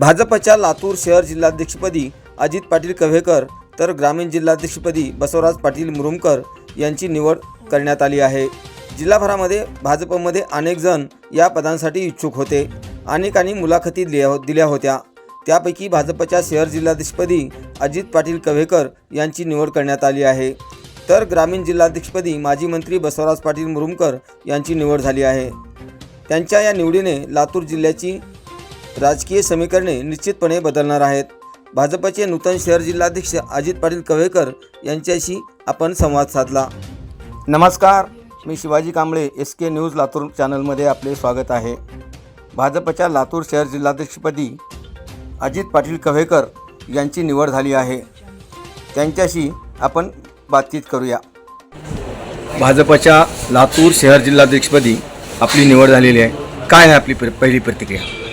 भाजपच्या लातूर शहर जिल्हाध्यक्षपदी अजित पाटील कव्हेकर तर ग्रामीण जिल्हाध्यक्षपदी बसवराज पाटील मुरुमकर यांची निवड करण्यात आली आहे. जिल्हाभरामध्ये भाजपमध्ये अनेक जण या पदांसाठी इच्छुक होते. अनेकांनी मुलाखती दिल्या दिल्या होत्या. त्यापैकी भाजपच्या शहर जिल्हाध्यक्षपदी अजित पाटील कव्हेकर यांची निवड करण्यात आली आहे. तर ग्रामीण जिल्हाध्यक्षपदी माजी मंत्री बसवराज पाटील मुरुमकर यांची निवड झाली आहे. त्यांच्या या निवडीने लातूर जिल्ह्याची राजकीय समीकरणे निश्चितपणे बदलणार आहेत. भाजपचे नूतन शहर जिल्हाध्यक्ष अजित पाटील कवेकर यांच्याशी आपण संवाद साधला. नमस्कार मी Shivaji Kamble S K news Latur चॅनलमध्ये आपले स्वागत आहे. भाजपच्या लातूर शहर जिल्हाध्यक्षपदी अजित पाटील कव्हेकर यांची निवड झाली आहे. त्यांच्याशी आपण बातचीत करूया. भाजपच्या लातूर शहर जिल्हाध्यक्षपदी आपली निवड झालेली आहे. काय आहे आपली प्र- पहिली प्रतिक्रिया?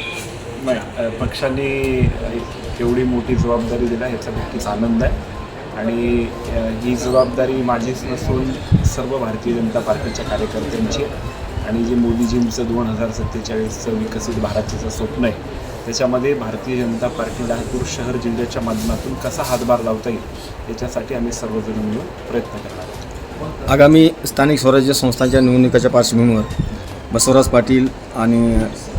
नाही पक्षाने एक एवढी मोठी जबाबदारी दिला ह्याचा नक्कीच आनंद आहे. आणि ही जबाबदारी माझीच नसून सर्व भारतीय जनता पार्टीच्या कार्यकर्त्यांची आणि जे मोदीजींचं दोन हजार सत्तेचाळीसचं विकसित भारताचं स्वप्न आहे त्याच्यामध्ये भारतीय जनता पार्टी लातूर शहर जिल्ह्याच्या माध्यमातून कसा हातभार लावता येईल याच्यासाठी आम्ही सर्वजण मिळून प्रयत्न करणार आहोत. आगामी स्थानिक स्वराज्य संस्थांच्या निवडणुकीच्या पार्श्वभूमीवर बसवराज पाटील आणि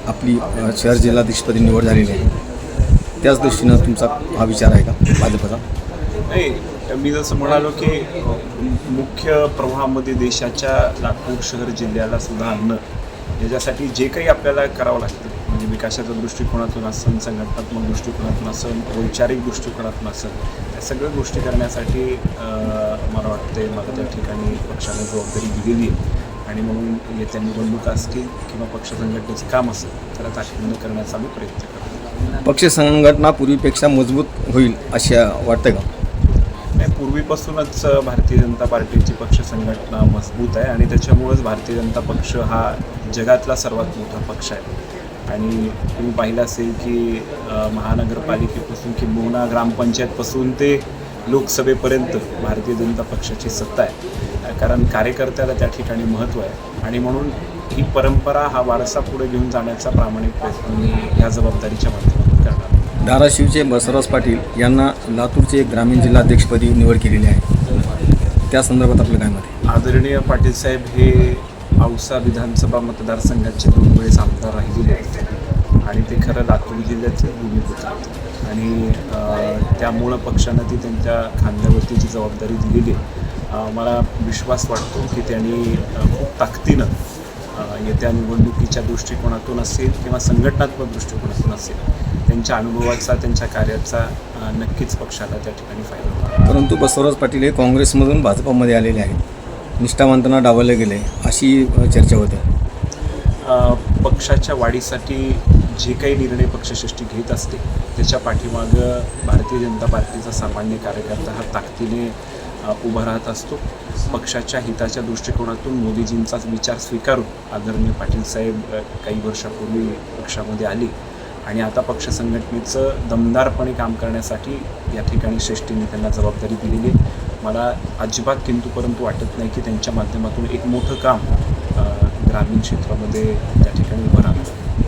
आपली शहर जिल्हाध्यक्षपदी निवड झालेली आहे. त्याच दृष्टीनं तुमचा हा विचार आहे का भाजपचा? नाही मी जसं म्हणालो की मुख्य प्रवाहामध्ये देशाच्या लातूर शहर जिल्ह्याला सुद्धा आणणं याच्यासाठी जे काही आपल्याला करावं लागतं म्हणजे विकासाच्या दृष्टिकोनातून असं संघटनात्मक दृष्टिकोनातून असेल वैचारिक दृष्टिकोनातून असेल या सगळ्या गोष्टी करण्यासाठी मला वाटते मला त्या ठिकाणी पक्षाने जबाबदारी दिलेली आहे. आणि म्हणून येत्या निवडणुका असतील किंवा पक्ष संघटनेचं काम असेल त्याला ताकदीनं करण्याचा आम्ही प्रयत्न करतो. पक्ष संघटना पूर्वीपेक्षा मजबूत होईल अशा वाटतं का? नाही पूर्वीपासूनच भारतीय जनता पार्टीची पक्ष संघटना मजबूत आहे आणि त्याच्यामुळंच भारतीय जनता पक्ष हा जगातला सर्वात मोठा पक्ष आहे. आणि तुम्ही पाहिलं असेल की महानगरपालिकेपासून किंबहुना ग्रामपंचायतपासून ते लोकसभेपर्यंत भारतीय जनता पक्षाची सत्ता आहे. कारण कार्यकर्त्याला त्या ठिकाणी महत्त्व आहे. आणि म्हणून ही परंपरा हा वारसा पुढे घेऊन जाण्याचा प्रामाणिक प्रयत्न मी ह्या जबाबदारीच्या माध्यमातून करणार. धाराशिवचे बसवराज पाटील यांना लातूरचे ग्रामीण जिल्हाध्यक्षपदी निवड केलेली आहे. त्या संदर्भात आपलं काय मत आहे? आदरणीय पाटील साहेब हे औसा विधानसभा मतदारसंघाचे दोन वेळेस आमदार राहिलेले आहेत. आणि ते खरं लातूर जिल्ह्याचे भूमिपुत्र आहेत. आणि त्यामुळं पक्षानं ती त्यांच्या खांद्यावरती जी जबाबदारी दिलेली आहे मला विश्वास वाटतो की त्यांनी खूप ताकदीनं येत्या निवडणुकीच्या दृष्टिकोनातून असेल किंवा संघटनात्मक दृष्टिकोनातून असेल त्यांच्या अनुभवाचा त्यांच्या कार्याचा नक्कीच पक्षाला त्या ठिकाणी फायदा होणार. परंतु बसवराज पाटील हे काँग्रेसमधून भाजपमध्ये आलेले आहेत. निष्ठावंतांना डावलले गेले अशी चर्चा होते पक्षाच्या वाढीसाठी जे काही निर्णय पक्षश्रेष्ठी घेत असते त्याच्या पाठीमागं भारतीय जनता पार्टीचा सामान्य कार्यकर्ता हा ताकदीने उभा राहत असतो. पक्षाच्या हिताच्या दृष्टिकोनातून मोदीजींचाच विचार स्वीकारून आदरणीय पाटील साहेब काही वर्षापूर्वी पक्षामध्ये आले आणि आता पक्ष संघटनेचं दमदारपणे काम करण्यासाठी या ठिकाणी श्रेष्ठींनी त्यांना जबाबदारी दिलेली आहे. मला अजिबात किंतु परंतु वाटत नाही की त्यांच्या माध्यमातून एक मोठं काम ग्रामीण क्षेत्रामध्ये त्या ठिकाणी उभं राहतं